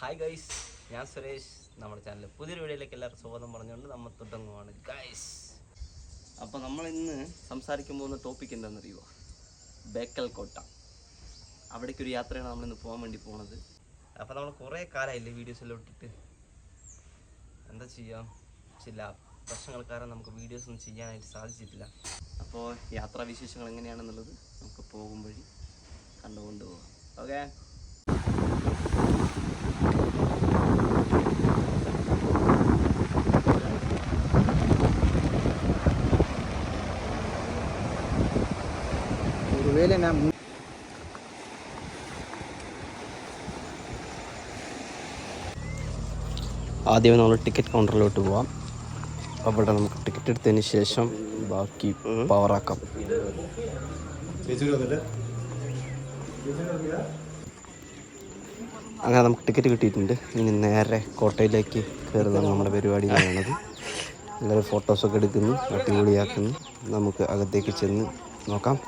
Hi guys ഞാൻ സുരേഷ്. നമ്മുടെ channel പുതിയൊരു വീഡിയോയിലേക്ക് എല്ലാവർക്കും സ്വാഗതം പറഞ്ഞുകൊണ്ട് നമ്മൾ തുടങ്ങുവാണ്. ഗൈസ് അപ്പോൾ നമ്മൾ ഇന്ന് സംസാരിക്കാൻ പോകുന്ന ടോപ്പിക് എന്താണെന്നറിയുമോ ബേക്കൽ കോട്ട അവിടേക്ക് ഒരു യാത്രയാണ് നമ്മളിന്ന് പോകാൻ വേണ്ടി പോണത്. അപ്പോൾ നമ്മൾ കുറേ കാലമായില്ലേ വീഡിയോസ് എല്ലാം ഇട്ടിട്ട്? എന്താ ചെയ്യാം? ചില പ്രശ്നങ്ങൾ കാരണം നമുക്ക് വീഡിയോസ് ഒന്നും ചെയ്യാനായിട്ട് സാധിച്ചിട്ടില്ല. അപ്പോൾ യാത്രാവിശേഷങ്ങൾ എങ്ങനെയാണെന്നുള്ളത് നമുക്ക് പോകും കണ്ടുകൊണ്ട് പോകാം ഓക്കെ ఒకవేళ నా ആദ്യം നമ്മൾ ടിക്കറ്റ് കൗണ്ടറിലോട്ട് പോവാം. അവിടെ നമുക്ക് ടിക്കറ്റ് എടുത്തതിന് ശേഷം ബാക്കി പവറാക്കാം അങ്ങനെ നമുക്ക് ടിക്കറ്റ് കിട്ടിയിട്ടുണ്ട്. ഇനി നേരെ കോട്ടയിലേക്ക് കയറുന്ന നമ്മുടെ പരിപാടി കാണുന്നത് എല്ലാവരും ഫോട്ടോസൊക്കെ എടുക്കുന്നു അടിപൊളിയാക്കുന്നു. നമുക്ക് അകത്തേക്ക് ചെന്ന് നോക്കാം.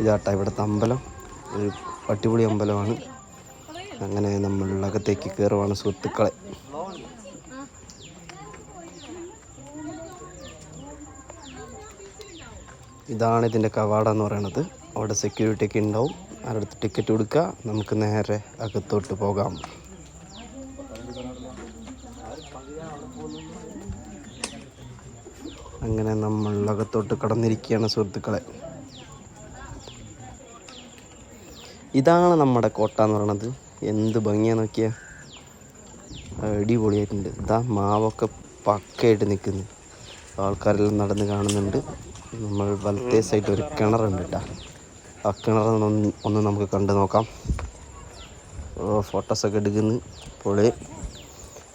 ഇതാട്ടാ ഇവിടുത്തെ അമ്പലം ഒരു അടിപൊളി അമ്പലമാണ്. അങ്ങനെ നമ്മൾ അകത്തേക്ക് കയറുവാണ് സുഹൃത്തുക്കളെ. ഇതാണ് ഇതിന്റെ കവാടം എന്ന് പറയുന്നത് അവിടെ സെക്യൂരിറ്റി ഒക്കെ ഉണ്ടാവും. അവരടുത്ത് ടിക്കറ്റ് കൊടുക്കുക. നമുക്ക് നേരെ അകത്തോട്ട് പോകാം. അങ്ങനെ നമ്മൾ അകത്തോട്ട് കടന്നിരിക്കുകയാണ് സുഹൃത്തുക്കളെ. ഇതാണ് നമ്മുടെ കോട്ട എന്ന് പറയുന്നത് എന്ത് ഭംഗിയാ നോക്കിയാ. അടിപൊളിയായിട്ടുണ്ട്. ഇതാ മാവൊക്കെ പക്കയായിട്ട് നിൽക്കുന്നു. ആൾക്കാരെല്ലാം നടന്ന് കാണുന്നുണ്ട്. നമ്മൾ വലത്തേ സൈഡ് ഒരു കിണറുണ്ട് കേട്ടോ. ആ കിണർ ഒന്ന് നമുക്ക് കണ്ടു നോക്കാം. ഫോട്ടോസൊക്കെ എടുക്കുന്നു. പൊളി.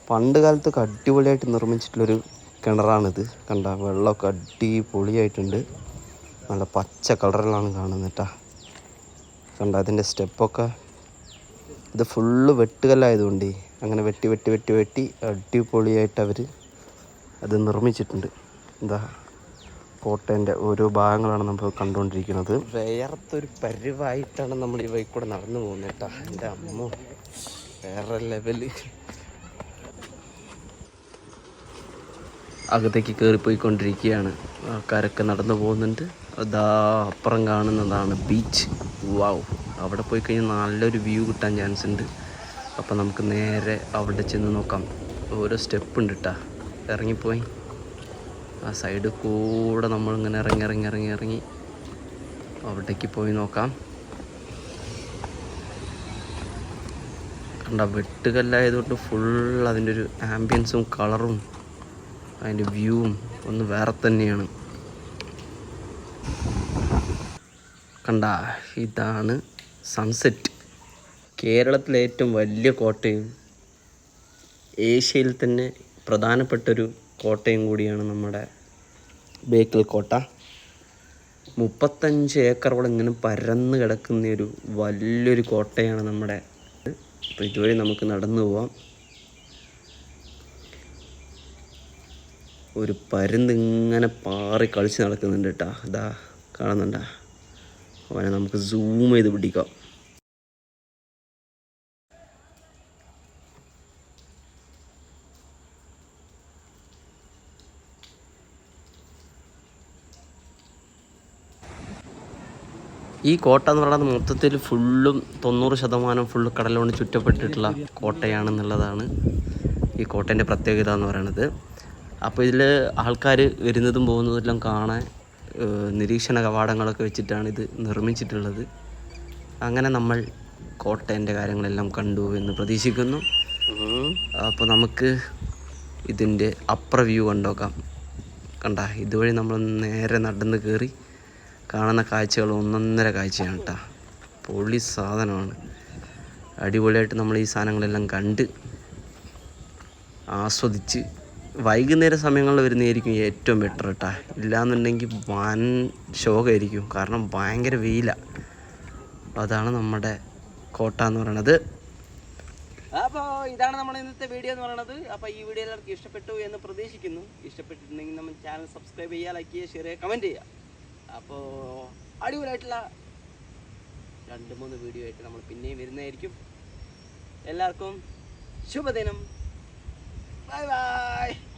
പണ്ട് കാലത്തൊക്കെ അടിപൊളിയായിട്ട് നിർമ്മിച്ചിട്ടുള്ളൊരു കിണറാണിത്. കണ്ട വെള്ളമൊക്കെ അടിപൊളിയായിട്ടുണ്ട്. നല്ല പച്ച കളറിലാണ് കാണുന്നത് കേട്ടോ. കണ്ട അതിന്റെ സ്റ്റെപ്പൊക്കെ ഇത് ഫുള്ള് വെട്ടുകല്ലായതുകൊണ്ട് അങ്ങനെ വെട്ടി വെട്ടി വെട്ടി വെട്ടി അടിപൊളിയായിട്ട് അവർ അത് നിർമ്മിച്ചിട്ടുണ്ട്. എന്താ കോട്ടേന്റെ ഓരോ ഭാഗങ്ങളാണ് നമ്മൾ കണ്ടുകൊണ്ടിരിക്കുന്നത്. വേർത്തൊരു പരിവായിട്ടാണ് നമ്മൾ ഈ വഴി കൂടെ നടന്നു പോകുന്നത് കേട്ടോ. എന്റെ അമ്മ വേറെ ലെവൽ അകത്തേക്ക് കയറിപ്പോയിക്കൊണ്ടിരിക്കുകയാണ് ആൾക്കാരൊക്കെ നടന്നു പോകുന്നുണ്ട്. അതാ അപ്പുറം കാണുന്നതാണ് ബീച്ച് വാവ് അവിടെ പോയി കഴിഞ്ഞാൽ നല്ലൊരു വ്യൂ കിട്ടാൻ ചാൻസ് ഉണ്ട്. അപ്പം നമുക്ക് നേരെ അവിടെ ചെന്ന് നോക്കാം. ഓരോ സ്റ്റെപ്പ് ഉണ്ട് കേട്ടാ ഇറങ്ങിപ്പോയി. ആ സൈഡ് കൂടെ നമ്മളിങ്ങനെ ഇറങ്ങി ഇറങ്ങി ഇറങ്ങി ഇറങ്ങി അവിടേക്ക് പോയി നോക്കാം. കണ്ട വെട്ടുകല്ലായതുകൊണ്ട് ഫുൾ അതിന്റെ ഒരു ആംബിയൻസും കളറും അതിന്റെ വ്യൂവും ഒന്ന് വേറെ തന്നെയാണ്. കണ്ട ഇതാണ് സൺസെറ്റ് കേരളത്തിലെ ഏറ്റവും വലിയ കോട്ടയും. ഏഷ്യയിൽ തന്നെ പ്രധാനപ്പെട്ടൊരു കോട്ടയും കൂടിയാണ് നമ്മുടെ ബേക്കൽ കോട്ട. മുപ്പത്തഞ്ച് ഏക്കറോളം ഇങ്ങനെ പരന്ന് കിടക്കുന്ന ഒരു വലിയൊരു കോട്ടയാണ് നമ്മുടെ. അപ്പോൾ ഇതുവഴി നമുക്ക് നടന്നു പോവാം. ഒരു പരുന്ത് ഇങ്ങനെ പാറി കളിച്ച് നടക്കുന്നുണ്ട് കേട്ടോ ഇതാ കാണുന്നുണ്ടാ. അവനെ നമുക്ക് സൂം ചെയ്ത് പിടിക്കാം. ഈ കോട്ട എന്ന് പറയുന്നത് മൊത്തത്തിൽ ഫുള്ളും തൊണ്ണൂറ് ശതമാനം ഫുള്ള് കടലുകൊണ്ട് ചുറ്റപ്പെട്ടിട്ടുള്ള കോട്ടയാണെന്നുള്ളതാണ് ഈ കോട്ടേന്റെ പ്രത്യേകത എന്ന് പറയുന്നത്. അപ്പോൾ ഇതിൽ ആൾക്കാർ വരുന്നതും പോകുന്നതും എല്ലാം കാണാൻ നിരീക്ഷണ കവാടങ്ങളൊക്കെ വെച്ചിട്ടാണ് ഇത് നിർമ്മിച്ചിട്ടുള്ളത്. അങ്ങനെ നമ്മൾ കോട്ടയന്റെ കാര്യങ്ങളെല്ലാം കണ്ടു എന്ന് പ്രതീക്ഷിക്കുന്നു. അപ്പോൾ നമുക്ക് ഇതിന്റെ അപ്ര വ്യൂ കണ്ടോക്കാം. കണ്ട ഇതുവഴി നമ്മൾ നേരെ നടന്ന് കയറി കാണുന്ന കാഴ്ചകൾ ഒന്നൊന്നര കാഴ്ചയാണ് കേട്ടോ പൊളി സാധനമാണ്. അടിപൊളിയായിട്ട് നമ്മൾ ഈ സാധനങ്ങളെല്ലാം കണ്ട് ആസ്വദിച്ച് വൈകുന്നേര സമയങ്ങളിൽ വരുന്നതായിരിക്കും ഏറ്റവും ബെറ്റർ കേട്ടാ ഇല്ലാന്നുണ്ടെങ്കിൽ വൻ ശോകമായിരിക്കും കാരണം ഭയങ്കര വെയിലാണ് അതാണ് നമ്മുടെ കോട്ട എന്ന് പറയണത്. അപ്പോൾ ഇതാണ് നമ്മുടെ ഇന്നത്തെ വീഡിയോ എന്ന് പറയുന്നത് അപ്പോൾ ഈ വീഡിയോ എല്ലാവർക്കും ഇഷ്ടപ്പെട്ടു എന്ന് പ്രതീക്ഷിക്കുന്നു. ഇഷ്ടപ്പെട്ടിട്ടുണ്ടെങ്കിൽ നമ്മൾ ചാനൽ സബ്സ്ക്രൈബ് ചെയ്യുക ലൈക്ക് ചെയ്യുക ഷെയർ ചെയ്യുക കമന്റ് ചെയ്യുക. അപ്പോൾ അടിപൊളിയായിട്ടുള്ള രണ്ട് മൂന്ന് വീഡിയോ ആയിട്ട് നമ്മൾ പിന്നെയും വരുന്നതായിരിക്കും. എല്ലാവർക്കും ശുഭദിനം. 拜拜。